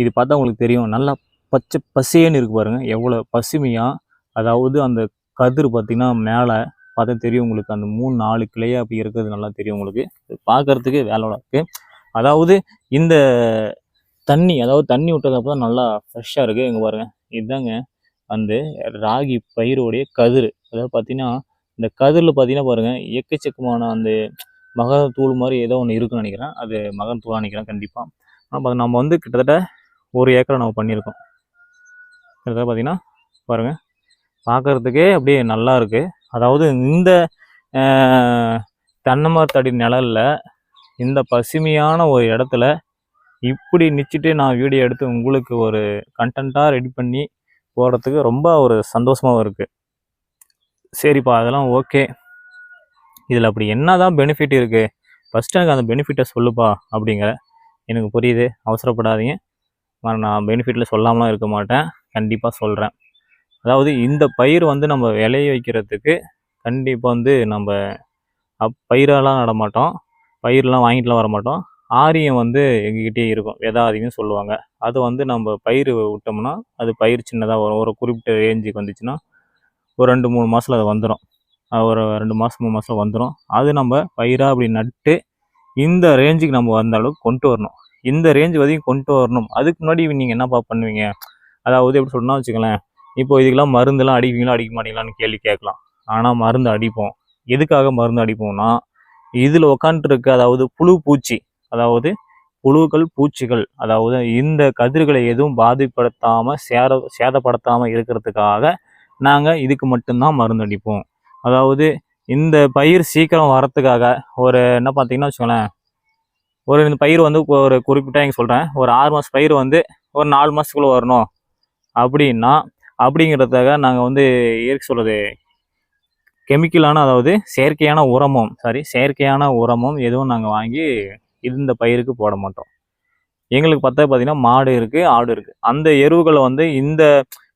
இது பார்த்தா உங்களுக்கு தெரியும். நல்லா பச்சை பசேன்னு இருக்கு பாருங்கள் எவ்வளோ பசுமையாக அதாவது அந்த கதிர் பார்த்திங்கன்னா மேலே பார்த்தா தெரியும் உங்களுக்கு. அந்த மூணு நாலு கிளையாக அப்படி இருக்கிறது நல்லா தெரியும் உங்களுக்கு. இது பார்க்கறதுக்கு வேலையோட இருக்குது அதாவது இந்த தண்ணி அதாவது தண்ணி விட்டதப்போ தான் நல்லா ஃப்ரெஷ்ஷாக இருக்குது இங்கே பாருங்கள் இதுதாங்க அந்த ராகி பயிரோடைய கதிர். அதாவது பார்த்தீங்கன்னா இந்த கதிரில் பார்த்தீங்கன்னா பாருங்கள் எக்கச்சக்கமான அந்த மகர தூள் மாதிரி ஏதோ ஒன்று இருக்குன்னு நினைக்கிறேன். அது மகன் தூளாக நினைக்கிறேன் கண்டிப்பாக ஆனால் நம்ம வந்து கிட்டத்தட்ட ஒரு ஏக்கரை நம்ம பண்ணியிருக்கோம். கிட்டத்தட்ட பார்த்தீங்கன்னா பாருங்கள் பார்க்குறதுக்கே அப்படியே நல்லா இருக்குது அதாவது இந்த தென்னமரத்தடி தென்னை மரத்தடி நிழல்ல இந்த பசுமையான ஒரு இடத்துல இப்படி நிச்சிட்டு நான் வீடியோ எடுத்து உங்களுக்கு ஒரு கண்டென்ட்டாக ரெடி பண்ணி போடுறதுக்கு ரொம்ப ஒரு சந்தோஷமாகவும் இருக்குது சரிப்பா அதெல்லாம் ஓகே இதில் அப்படி என்ன தான் பெனிஃபிட் இருக்குது ஃபஸ்ட்டு எனக்கு அந்த பெனிஃபிட்டை சொல்லுப்பா அப்படிங்கிற எனக்கு புரியுது. அவசரப்படாதீங்க. நான் பெனிஃபிட்டில் சொல்லாமலாம் இருக்க மாட்டேன். கண்டிப்பாக சொல்கிறேன் அதாவது இந்த பயிர் வந்து நம்ம விளைய வைக்கிறதுக்கு கண்டிப்பாக வந்து நம்ம அப் பயிரெல்லாம் நட மாட்டோம். பயிரெலாம் வாங்கிட்டுலாம் வர மாட்டோம். ஆரியம் வந்து எங்ககிட்டயே இருக்கும். எதாவதுன்னு சொல்லுவாங்க. அது வந்து நம்ம பயிர் விட்டோம்னா அது பயிர் சின்னதாக வரும். ஒரு குறிப்பிட்ட ரேஞ்சுக்கு வந்துச்சுன்னா ஒரு ரெண்டு மூணு மாதத்தில் அது வந்துடும் ஒரு ரெண்டு மாதம் மூணு மாதம் வந்துடும் அது நம்ம பயிராக அப்படி நட்டு இந்த ரேஞ்சுக்கு நம்ம வந்த அளவுக்கு கொண்டு வரணும். இந்த ரேஞ்ச் வரைக்கும் கொண்டு வரணும். அதுக்கு முன்னாடி நீங்கள் என்னப்பா பண்ணுவீங்க? அதாவது எப்படி சொல்லணும்னா வச்சுக்கலேன் இப்போ இதுக்கெல்லாம் மருந்தெல்லாம் அடிப்பீங்களா அடிக்க மாட்டீங்களான்னு கேள்வி கேட்கலாம். ஆனால் மருந்து அடிப்போம். எதுக்காக மருந்து அடிப்போம்னா இதில் உக்காந்துருக்க அதாவது புழு பூச்சி அதாவது புழுக்கள் பூச்சிகள் அதாவது இந்த கதிர்களை எதுவும் பாதிப்படுத்தாமல் சேத சேதப்படுத்தாமல் இருக்கிறதுக்காக நாங்கள் இதுக்கு மட்டும்தான் மருந்து அடிப்போம். அதாவது இந்த பயிர் சீக்கிரம் வரத்துக்காக ஒரு என்ன பார்த்தீங்கன்னா வச்சுக்கோங்களேன் ஒரு இந்த பயிர் வந்து ஒரு குறிப்பிட்ட இங்கே சொல்கிறேன் ஒரு ஆறு மாதம் பயிர் வந்து ஒரு நாலு மாதத்துக்குள்ளே வரணும். அப்படின்னா அப்படிங்கிறதுக்காக நாங்கள் வந்து இயற்கை சொல்கிறது கெமிக்கலான அதாவது செயற்கையான உரமும் சாரி செயற்கையான உரமும் எதுவும் நாங்கள் வாங்கி இந்த பயிருக்கு போட மாட்டோம். எங்களுக்கு பார்த்தா பார்த்தீங்கன்னா மாடு இருக்குது ஆடு இருக்குது அந்த எருவுகளை வந்து இந்த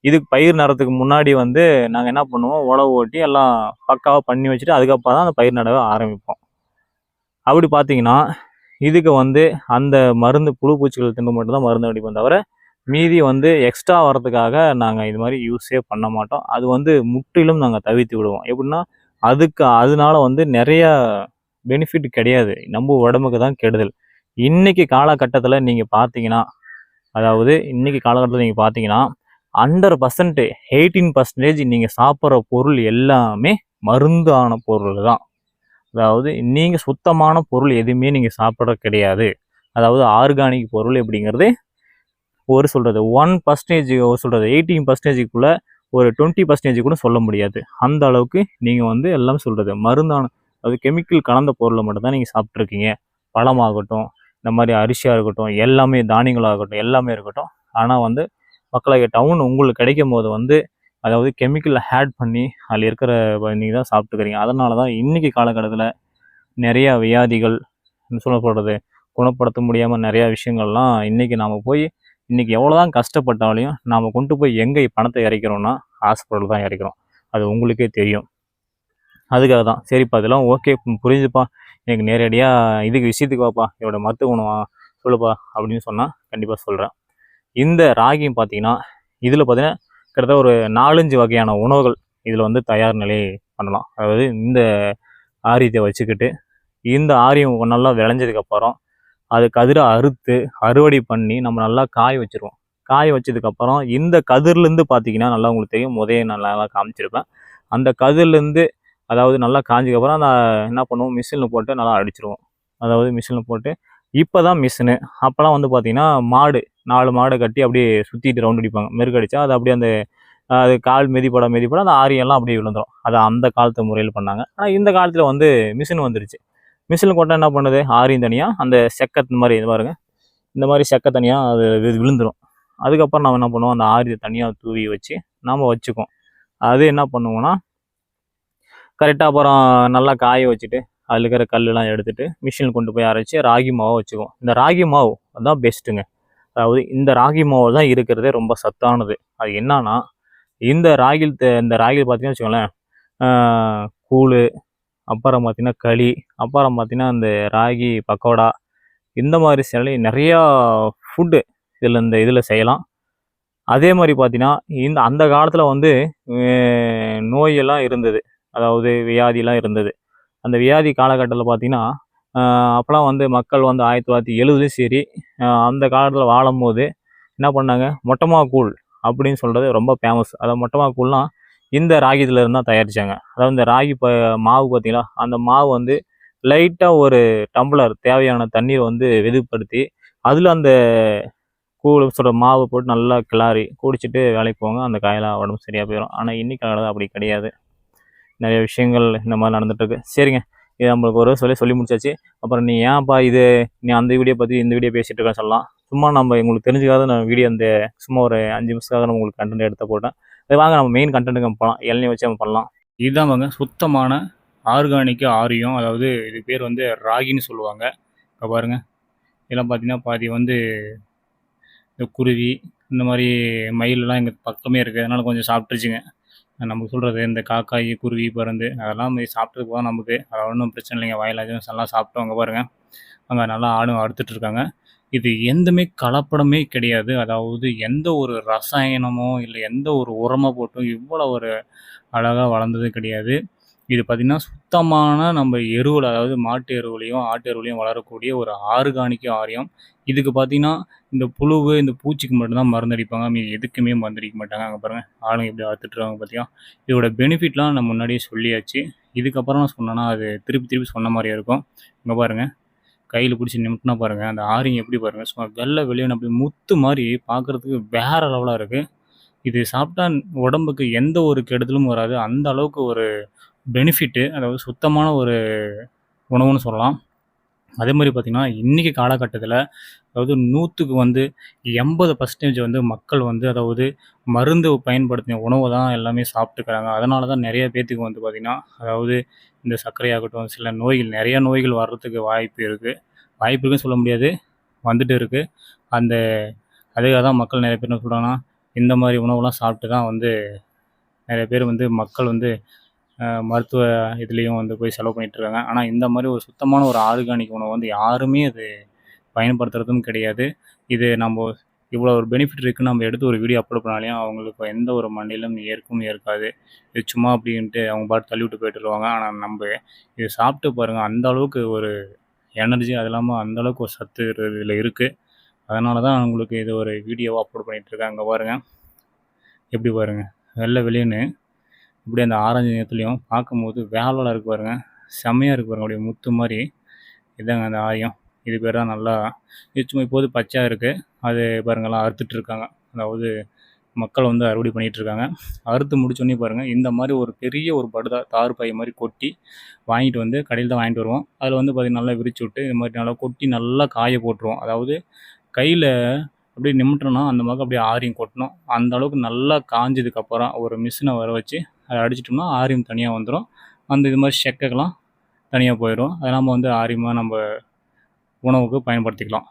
இதுக்கு பயிர் நடுறதுக்கு முன்னாடி வந்து நாங்கள் என்ன பண்ணுவோம்? உழவு ஓட்டி எல்லாம் பக்காவாக பண்ணி வச்சுட்டு அதுக்கப்புறம் தான் அந்த பயிர் நடவை ஆரம்பிப்போம். அப்படி பார்த்தீங்கன்னா இதுக்கு வந்து அந்த மருந்து புழு பூச்சிகள் திண்டு மட்டும் தான் மருந்து அடிப்போம் தவிர மீதி வந்து எக்ஸ்ட்ரா வரதுக்காக நாங்கள் இது மாதிரி யூஸே பண்ண மாட்டோம். அது வந்து முற்றிலும் நாங்கள் தவிர்த்து விடுவோம். எப்படின்னா அதுக்கு அதனால வந்து நிறையா பெனிஃபிட் கிடையாது. நம்ம உடம்புக்கு தான் கெடுதல். இன்றைக்கி காலகட்டத்தில் நீங்கள் பார்த்தீங்கன்னா அதாவது இன்றைக்கி காலகட்டத்தில் நீங்கள் பார்த்தீங்கன்னா அண்டர் பர்சன்ட் எயிட்டீன் பர்சன்டேஜ் நீங்கள் சாப்பிட்ற பொருள் எல்லாமே மருந்தான பொருள் தான் அதாவது நீங்கள் சுத்தமான பொருள் எதுவுமே நீங்கள் சாப்பிட்றது கிடையாது. அதாவது ஆர்கானிக் பொருள் எப்படிங்கிறது ஒரு சொல்கிறது ஒன் பர்சன்டேஜ் ஒரு சொல்கிறது எயிட்டீன் பர்சன்டேஜுக்குள்ளே ஒரு டுவெண்ட்டி பர்சன்டேஜ் கூட சொல்ல முடியாது. அந்த அளவுக்கு நீங்கள் வந்து எல்லாம் சொல்கிறது மருந்தான அது கெமிக்கல் கலந்த பொருளை மட்டும்தான் நீங்கள் சாப்பிட்ருக்கீங்க பழமாகட்டும் இந்த மாதிரி அரிசியாக இருக்கட்டும் எல்லாமே தானியங்களாகட்டும் எல்லாமே இருக்கட்டும். ஆனால் வந்து மக்களாகிய டவுன் உங்களுக்கு கிடைக்கும் போது வந்து அதாவது கெமிக்கலில் ஆட் பண்ணி அதில் இருக்கிற நீங்கள் தான் சாப்பிட்டுக்கிறீங்க. அதனால தான் இன்றைக்கி காலகட்டத்தில் நிறையா வியாதிகள் என்ன சொல்லப்படுறது குணப்படுத்த முடியாமல் நிறையா விஷயங்கள்லாம் இன்றைக்கி நாம் போய் இன்றைக்கி எவ்வளோ தான் கஷ்டப்பட்டாலையும் நாம் கொண்டு போய் எங்கே பணத்தை இறைக்கிறோன்னா ஹாஸ்பிட்டல் தான் இறைக்கிறோம். அது உங்களுக்கே தெரியும். அதுக்காக தான் சரிப்பா இதெல்லாம் ஓகே புரிஞ்சுப்பா எனக்கு நேரடியாக இதுக்கு விஷயத்துக்கு வாப்பா. இதோட மருத்துவ குணம் சொல்லுப்பா அப்படின்னு சொன்னால் கண்டிப்பாக சொல்கிறேன் இந்த ராகியும் பார்த்தீங்கன்னா இதில் பார்த்தீங்கன்னா கிட்டத்தட்ட ஒரு நாலஞ்சு வகையான உணவுகள் இதில் வந்து தயார் நிலை பண்ணலாம். அதாவது இந்த ஆரியத்தை வச்சுக்கிட்டு இந்த ஆரியம் நல்லா விளைஞ்சதுக்கப்புறம் அது கதிரை அறுத்து அறுவடை பண்ணி நம்ம நல்லா காய வச்சிருவோம். காய வச்சதுக்கப்புறம் இந்த கதிர்லேருந்து பார்த்தீங்கன்னா நல்லா உங்களுக்கு தெரியும் முதைய நல்லா நல்லா காமிச்சிருப்பேன். அந்த கதிர்லேருந்து அதாவது நல்லா காஞ்சதுக்கப்புறம் அந்த என்ன பண்ணுவோம் மிஷினில் போட்டு நல்லா அடிச்சிருவோம். அதாவது மிஷினில் போட்டு இப்போ தான் மிஷினு அப்போலாம் வந்து பார்த்திங்கன்னா மாடு நாலு மாடை கட்டி அப்படியே சுற்றிட்டு ரவுண்ட் அடிப்பாங்க. மெருகடிச்சா அது அப்படியே அந்த அது கால் மிதிப்பட மிதிப்பட அந்த ஆரியெல்லாம் அப்படியே விழுந்துரும். அது அந்த காலத்து முறையில் பண்ணாங்க. ஆனால் இந்த காலத்தில் வந்து மிஷின் வந்துருச்சு. மிஷினில் கொண்டா என்ன பண்ணுது? ஆரியம் தனியாக அந்த செக்கத்து மாதிரி இது பாருங்க. இந்த மாதிரி செக்க தனியாக அது விழுந்துடும் அதுக்கப்புறம் நம்ம என்ன பண்ணுவோம்? அந்த ஆரியத்தை தனியாக தூவி வச்சு நாம் வச்சுக்குவோம். அது என்ன பண்ணுவோம்னா கரெக்டாக அப்புறம் நல்லா காய வச்சுட்டு அதில் இருக்கிற கல்லெல்லாம் எடுத்துகிட்டு மிஷினில் கொண்டு போய் அரைச்சி ராகி மாவை வச்சுக்குவோம். இந்த ராகி மாவு அதுதான் பெஸ்ட்டுங்க அதாவது இந்த ராகி மாவு தான் இருக்கிறதே ரொம்ப சத்தானது. அது என்னன்னா இந்த ராகில் இந்த ராகில் பார்த்தீங்கன்னா வச்சுக்கோங்களேன் கூழ் அப்புறம் பார்த்திங்கன்னா களி அப்புறம் பார்த்தீங்கன்னா இந்த ராகி பக்கோடா இந்த மாதிரி செலவு நிறையா ஃபுட்டு இதில் இந்த இதில் செய்யலாம். அதே மாதிரி பார்த்தீங்கன்னா இந்த அந்த காலத்தில் வந்து நோயெல்லாம் இருந்தது. அதாவது வியாதிலாம் இருந்தது. அந்த வியாதி காலகட்டத்தில் பார்த்திங்கன்னா அப்போலாம் வந்து மக்கள் வந்து ஆயிரத்தி தொள்ளாயிரத்தி எழுபதுலையும் சரி அந்த காலத்தில் வாழும்போது என்ன பண்ணாங்க? மொட்டமா கூழ் அப்படின்னு சொல்கிறது ரொம்ப ஃபேமஸ் அதாவது மொட்டமா கூழ்லாம் இந்த ராகித்துல இருந்தால் தான் தயாரிச்சாங்க. அதாவது இந்த ராகி ப மாவு பார்த்தீங்களா? அந்த மாவு வந்து லைட்டாக ஒரு டம்ளர் தேவையான தண்ணீர் வந்து வெதுப்படுத்தி அதில் அந்த கூழ் சொல்கிற மாவு போட்டு நல்லா கிளாரி குடிச்சிட்டு வேலைக்கு போவாங்க. அந்த காயெல்லாம் உடம்பு சரியாக போயிடும். ஆனால் இன்னைக்கு அப்படி கிடையாது. நிறைய விஷயங்கள் இந்த மாதிரி நடந்துகிட்ருக்கு சரிங்க. இது நம்மளுக்கு ஒரு சொல்லி சொல்லி முடிச்சாச்சு. அப்புறம் நீ ஏன்ப்பா இது? நீ அந்த வீடியோ பற்றி இந்த வீடியோ பேசிகிட்டு இருக்கேன்னு சொல்லலாம். சும்மா நம்ம எங்களுக்கு தெரிஞ்சுக்காத நான் வீடியோ அந்த சும்மா ஒரு அஞ்சு நிமிஷத்துக்காக நம்ம உங்களுக்கு கண்டென்ட் எடுத்து போட்டேன். அது வாங்க நம்ம மெயின் கண்டென்ட்டுக்கு நம்ம போகலாம் இளநீ வச்சு நம்ம பண்ணலாம். இதுதான் வாங்க சுத்தமான ஆர்கானிக் ஆரியம் அதாவது இது பேர் வந்து ராகின்னு சொல்லுவாங்க. இப்போ பாருங்க. இதெல்லாம் பார்த்தீங்கன்னா பாதி வந்து இந்த குருவி இந்த மாதிரி மயிலெல்லாம் எங்கள் பக்கமே இருக்குது அதனால் கொஞ்சம் சாப்பிட்டுருச்சுங்க. நம்ம சொல்கிறது இந்த காக்காய் குருவி பருந்து அதெல்லாம் போய் சாப்பிட்டு போதும் நமக்கு அது ஒன்றும் பிரச்சனை இல்லைங்க. வயலாச்சும் எல்லாம் சாப்பிட்டு அங்கே அங்கே நல்லா ஆடும் அறுத்துட்டு இருக்காங்க. இது எந்தமே கலப்படமே கிடையாது. அதாவது எந்த ஒரு ரசாயனமோ இல்லை எந்த ஒரு உரமோ போட்டும் இவ்வளோ ஒரு அழகாக வளர்ந்தது கிடையாது. இது பார்த்திங்கன்னா சுத்தமான நம்ம எருவில் அதாவது மாட்டு எருவுலையும் ஆட்டு எருவுலையும் வளரக்கூடிய ஒரு ஆர்கானிக் ஆரியம். இதுக்கு பார்த்திங்கன்னா இந்த புழுவு இந்த பூச்சிக்கு மட்டும்தான் மருந்தடிப்பாங்க. அடிப்பாங்க எதுக்குமே மருந்தடிக்க மாட்டாங்க. அங்கே பாருங்கள் ஆளுங்க எப்படி வளர்த்துட்ருவாங்க பார்த்தியா இதோட பெனிஃபிட்லாம் நான் முன்னாடியே சொல்லியாச்சு. இதுக்கப்புறம் நான் சொன்னேன்னா அது திருப்பி திருப்பி சொன்ன மாதிரியே இருக்கும். இங்கே பாருங்கள் கையில் பிடிச்சி நிமிட்டினா பாருங்கள் அந்த ஆரியம் எப்படி பாருங்கள் சும்மா வெள்ளை வெளியே அப்படி முத்து மாதிரி பார்க்குறதுக்கு வேற லெவலாக இருக்குது இது சாப்பிட்டா உடம்புக்கு எந்த ஒரு கெடுதலும் வராது. அந்த அளவுக்கு ஒரு பெனிஃபிட்டு அதாவது சுத்தமான ஒரு உணவுன்னு சொல்லலாம். அதே மாதிரி பார்த்திங்கன்னா இன்றைக்கி காலகட்டத்தில் அதாவது நூற்றுக்கு வந்து எண்பது பர்சன்டேஜ் வந்து மக்கள் வந்து அதாவது மருந்து பயன்படுத்தின உணவை தான் எல்லாமே சாப்பிட்டுக்கிறாங்க. அதனால தான் நிறைய பேர்த்துக்கு வந்து பார்த்திங்கன்னா அதாவது இந்த சர்க்கரையாகட்டும் சில நோய்கள் நிறையா நோய்கள் வர்றதுக்கு வாய்ப்பு இருக்குது வாய்ப்பு இருக்குன்னு சொல்ல முடியாது. வந்துட்டு இருக்குது அந்த அதுக்காக தான் மக்கள் நிறைய பேர் என்ன சொல்கிறாங்கன்னா இந்த மாதிரி உணவுலாம் சாப்பிட்டு தான் வந்து நிறைய பேர் வந்து மக்கள் வந்து மருத்துவ இதுலேயும் வந்து போய் செலவு பண்ணிகிட்ருக்காங்க ஆனால் இந்த மாதிரி ஒரு சுத்தமான ஒரு ஆர்கானிக் உணவு வந்து யாருமே அது பயன்படுத்துறதும் கிடையாது. இது நம்ம இவ்வளோ ஒரு பெனிஃபிட் இருக்குன்னு நம்ம எடுத்து ஒரு வீடியோ அப்லோட் பண்ணாலையும் அவங்களுக்கு எந்த ஒரு மண்ணிலும் ஏற்கும் ஏற்காது. இது சும்மா அப்படின்ட்டு அவங்க பாட்டு தள்ளி விட்டு போயிட்டு வருவாங்க. ஆனால் நம்ம இது சாப்பிட்டு பாருங்கள் அந்த அளவுக்கு ஒரு எனர்ஜி அது இல்லாமல் அந்த அளவுக்கு ஒரு சத்து இதில் இருக்குது அதனால தான் உங்களுக்கு இது ஒரு வீடியோவாக அப்லோட் பண்ணிட்டு அங்கே பாருங்கள் எப்படி பாருங்கள் வெள்ளை வெளியேன்னு இப்படி அந்த ஆரஞ்சு நிறத்துலையும் பார்க்கும்போது வேலைலாம் இருக்கு பாருங்க. செம்மையாக இருக்கு பாருங்க அப்படியே முத்து மாதிரி. இதாங்க அந்த ஆரியம். இது பேர் தான் நல்லா சும்மா இப்போது பச்சையாக இருக்குது அது பாருங்கள்லாம் அறுத்துட்டு இருக்காங்க. அதாவது மக்கள் வந்து அறுவடை பண்ணிகிட்ருக்காங்க இருக்காங்க. அறுத்து முடிச்சோடனே பாருங்கள் இந்த மாதிரி ஒரு பெரிய ஒரு படுதா தார் பை மாதிரி கொட்டி வாங்கிட்டு வந்து கடையில் தான் வாங்கிட்டு வருவோம். அதில் வந்து பார்த்திங்கன்னா நல்லா விரிச்சு விட்டு இது மாதிரி நல்லா கொட்டி நல்லா காய போட்டுருவோம். அதாவது கையில் அப்படியே நிமிட்டோம்னா அந்த மாதிரி அப்படியே ஆரியம் கொட்டணும். அந்த அளவுக்கு நல்லா காஞ்சதுக்கப்புறம் ஒரு மிஷினை வர வச்சு அதை அடிச்சிட்டோம்னா ஆரியம் தனியாக வந்துடும் அந்த இது மாதிரி செக்கைக்கெல்லாம் தனியாக போயிடும் அதை நம்ம வந்து ஆரியமாக நம்ம உணவுக்கு பயன்படுத்திக்கலாம்.